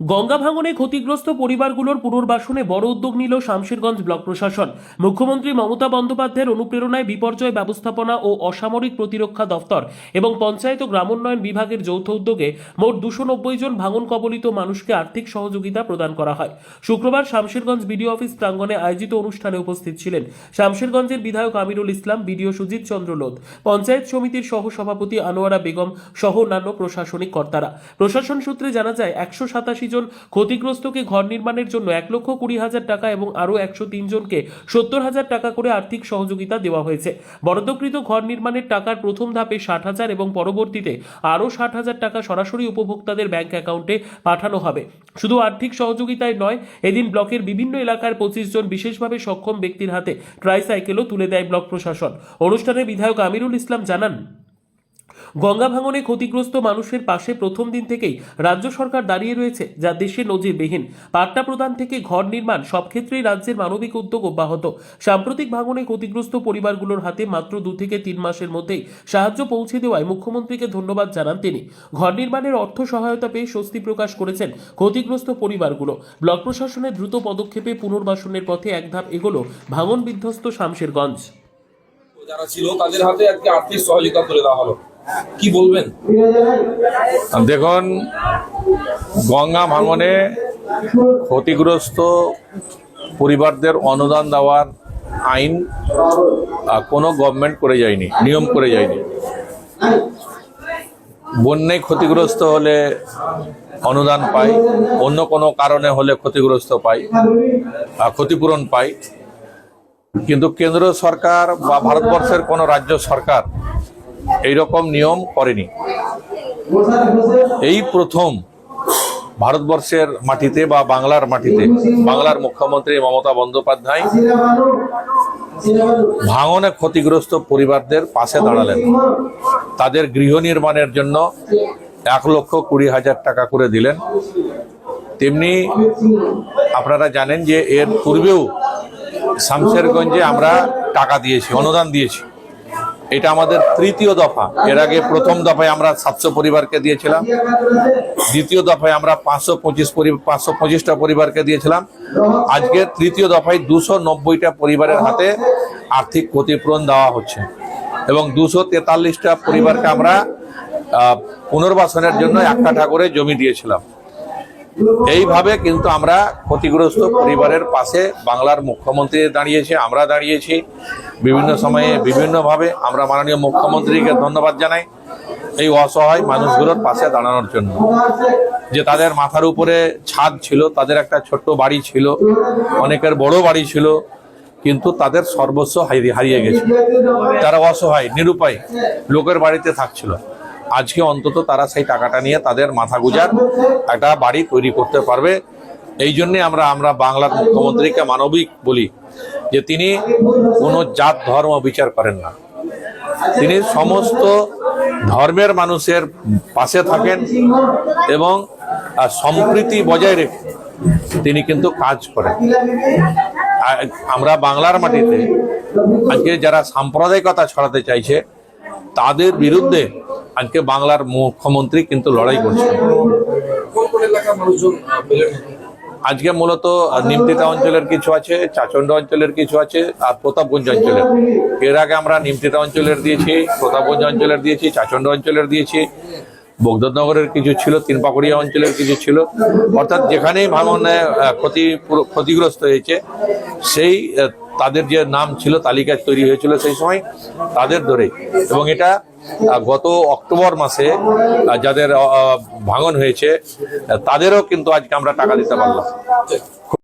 গঙ্গা ভাঙনে ক্ষতিগ্রস্ত পরিবারগুলোর পুনর্বাসনে বড় উদ্যোগ নিল শামশেরগঞ্জ ব্লক প্রশাসন। মুখ্যমন্ত্রী মমতা বন্দ্যোপাধ্যায়ের অনুপ্রেরণায় বিপর্যয় ব্যবস্থাপনা ও অসামরিক প্রতিরক্ষা দফতর এবং পঞ্চায়েত ও গ্রামোন্নয়ন বিভাগের যৌথ উদ্যোগে মোট দুশো নব্বই জন ভাঙন কবলিত মানুষকে আর্থিক সহযোগিতা প্রদান করা হয়। শুক্রবার শামশেরগঞ্জ বিডিও অফিস প্রাঙ্গণে আয়োজিত অনুষ্ঠানে উপস্থিত ছিলেন শামশেরগঞ্জের বিধায়ক আমিরুল ইসলাম, বিডিও সুজিত চন্দ্র লোধ, পঞ্চায়েত সমিতির সহ সভাপতি আনোয়ারা বেগম সহ অন্যান্য প্রশাসনিক কর্তারা। প্রশাসন সূত্রে জানা যায়, একশো সাতাশি জন ক্ষতিগ্রস্তকে ঘর নির্মাণের জন্য এক লক্ষ কুড়ি হাজার টাকা এবং আরও একশো তিন জনকে সত্তর হাজার টাকা করে আর্থিক সহযোগিতা দেওয়া হয়েছে। বরাদ্দকৃত ঘর নির্মাণের টাকার প্রথম ধাপে ষাট হাজার এবং পরবর্তীতে আরও ষাট হাজার টাকা সরাসরি উপভোক্তাদের ব্যাংক অ্যাকাউন্টে পাঠানো হবে। শুধু আর্থিক সহযোগিতায় নয়, এদিন ব্লকের বিভিন্ন এলাকার পঁচিশ জন বিশেষভাবে সক্ষম ব্যক্তির হাতে ট্রাইসাইকেলও তুলে দেয় ব্লক প্রশাসন। অনুষ্ঠানে বিধায়ক আমিরুল ইসলাম জানান গঙ্গা ভাঙনে ক্ষতিগ্রস্ত মানুষের পাশে প্রথম দিন থেকেই রাজ্য সরকার দাঁড়িয়ে রয়েছে, যা দেশে নজিরবিহীন। পাট্টা প্রদান থেকে ঘর নির্মাণ সব ক্ষেত্রেই রাজ্যের মানবিক উদ্যোগ অব্যাহত। সাম্প্রতিক ভাঙনে ক্ষতিগ্রস্ত পরিবারগুলোর হাতে মাত্র দু থেকে তিন মাসের মধ্যেই সাহায্য পৌঁছে দেওয়ায় মুখ্যমন্ত্রীকে ধন্যবাদ জানান তিনি। ঘর নির্মাণের অর্থ সহায়তা পেয়ে স্বস্তি প্রকাশ করেছেন ক্ষতিগ্রস্ত পরিবারগুলো। ব্লক প্রশাসনের দ্রুত পদক্ষেপে পুনর্বাসনের পথে এক ধাপ এগোলো ভাঙন বিধ্বস্ত শামশেরগঞ্জ। যারা ছিল তাদের হাতে আজকে আর্থিক সহযোগিতা তুলে দেওয়া হলো। কি বলবেন? দেখুন গঙ্গা ভাঙনে ক্ষতিগ্রস্ত পরিবারদের অনুদান দেওয়ার আইন কোনো গভর্নমেন্ট করে যায়নি নিয়ম করে যায়নি। বন্যায় ক্ষতিগ্রস্ত হলে অনুদান পায় অন্য কোনো কারণে হলে ক্ষতিগ্রস্ত আহ, ক্ষতিপূরণ পায়। কিন্তু কেন্দ্র সরকার বা ভারতবর্ষের কোনো রাজ্য সরকার এইরকম নিয়ম করেনি। এই প্রথম ভারতবর্ষের মাটিতে বা বাংলার মাটিতে, বাংলার মুখ্যমন্ত্রী মমতা বন্দ্যোপাধ্যায় ভাঙনে ক্ষতিগ্রস্ত পরিবারদের পাশে দাঁড়ালেন। তাদের গৃহ নির্মাণের জন্য এক লক্ষ কুড়ি হাজার টাকা করে দিলেন। তেমনি আপনারা জানেন যে এর পূর্বেও শামশেরগঞ্জে আমরা টাকা দিয়েছি, অনুদান দিয়েছি। এটা আমাদের তৃতীয় দফা। এর আগে প্রথম দফায় আমরা সাতশো পরিবারকে দিয়েছিলাম। দ্বিতীয় দফায় আমরা পাঁচশো পঁচিশ পাঁচশো পঁচিশটা পরিবারকে দিয়েছিলাম। আজকে তৃতীয় দফায় দুশো নব্বইটা পরিবারের হাতে আর্থিক ক্ষতিপূরণ দেওয়া হচ্ছে। এবং দুশো তেতাল্লিশটা পরিবারকে আমরা পুনর্বাসনের জন্য এক কাঠা করে জমি দিয়েছিলাম। এইভাবে কিন্তু আমরা ক্ষতিগ্রস্ত পরিবারের পাশে বাংলার মুখ্যমন্ত্রী দাঁড়িয়েছে, আমরা দাঁড়িয়েছি। বিভিন্ন সময়ে বিভিন্নভাবে আমরা মাননীয় মুখ্যমন্ত্রীকে ধন্যবাদ জানাই এই অসহায় মানুষগুলোর পাশে দাঁড়ানোর জন্য। যে তাদের মাথার উপরে ছাদ ছিল, তাদের একটা ছোট্ট বাড়ি ছিল, অনেকের বড় বাড়ি ছিল, কিন্তু তাদের সর্বস্ব হারিয়ে গেছে। তারা অসহায়, নিরুপায় লোকের বাড়িতে থাকছিল। আজকে অন্তত তারা সেই টাকাটা নিয়ে তাদের মাথা গুজার একটা বাড়ি তৈরি করতে পারবে। এই জন্যে আমরা আমরা বাংলার মুখ্যমন্ত্রীকে মানবিক বলি যে তিনি কোনো জাত, ধর্ম বিচার করেন না। তিনি সমস্ত ধর্মের মানুষের পাশে থাকেন এবং সম্প্রীতি বজায় রেখে তিনি কিন্তু কাজ করেন। আমরা বাংলার মাটিতে আজকে যারা সাম্প্রদায়িকতা ছড়াতে চাইছে, তাদের বিরুদ্ধে আজকে বাংলার মুখ্যমন্ত্রী কিন্তু লড়াই করছেন। আজকে মূলত নিমতিতা অঞ্চলের কিছু আছে চাচন্ড অঞ্চলের কিছু আছে আর প্রতাপগঞ্জ অঞ্চলের। এর আগে আমরা নিমতিতা অঞ্চলের দিয়েছি প্রতাপগঞ্জ অঞ্চলের দিয়েছি চাচন্ড অঞ্চলের দিয়েছি বগদনগরের কিছু ছিল তিনপাকুড়িয়া অঞ্চলের কিছু ছিল। অর্থাৎ যেখানেই ভাঙনে ক্ষতি ক্ষতিগ্রস্ত হয়েছে সেই তাদের যে নাম ছিল, তালিকায় তৈরি হয়েছিল সেই সময়, তাদের ধরে এবং এটা গত অক্টোবর মাসে যাদের ভাঙন হয়েছে, তাদেরও কিন্তু আজকে আমরা টাকা দিতে পারলাম।